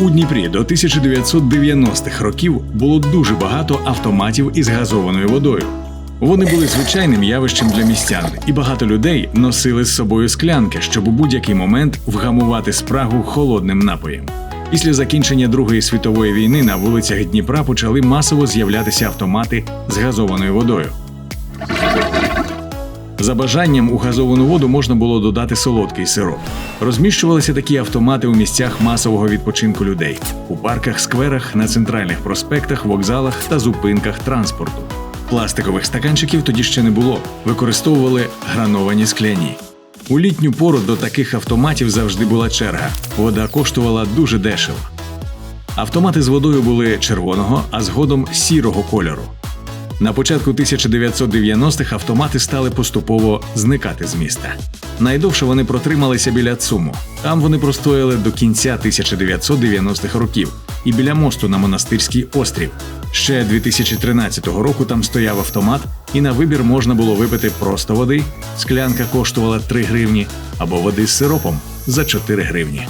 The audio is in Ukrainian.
У Дніпрі до 1990-х років було дуже багато автоматів із газованою водою. Вони були звичайним явищем для містян, і багато людей носили з собою склянки, щоб у будь-який момент вгамувати спрагу холодним напоєм. Після закінчення Другої світової війни на вулицях Дніпра почали масово з'являтися автомати з газованою водою. За бажанням у газовану воду можна було додати солодкий сироп. Розміщувалися такі автомати у місцях масового відпочинку людей у парках, скверах, на центральних проспектах, вокзалах та зупинках транспорту. Пластикових стаканчиків тоді ще не було, використовували грановані скляні. У літню пору до таких автоматів завжди була черга. Вода коштувала дуже дешево. Автомати з водою були червоного, а згодом сірого кольору. На початку 1990-х автомати стали поступово зникати з міста. Найдовше вони протрималися біля ЦУМу. Там вони простояли до кінця 1990-х років і біля мосту на монастирський острів. Ще 2013 року там стояв автомат, і на вибір можна було випити просто води. Склянка коштувала 3 гривні або води з сиропом за 4 гривні.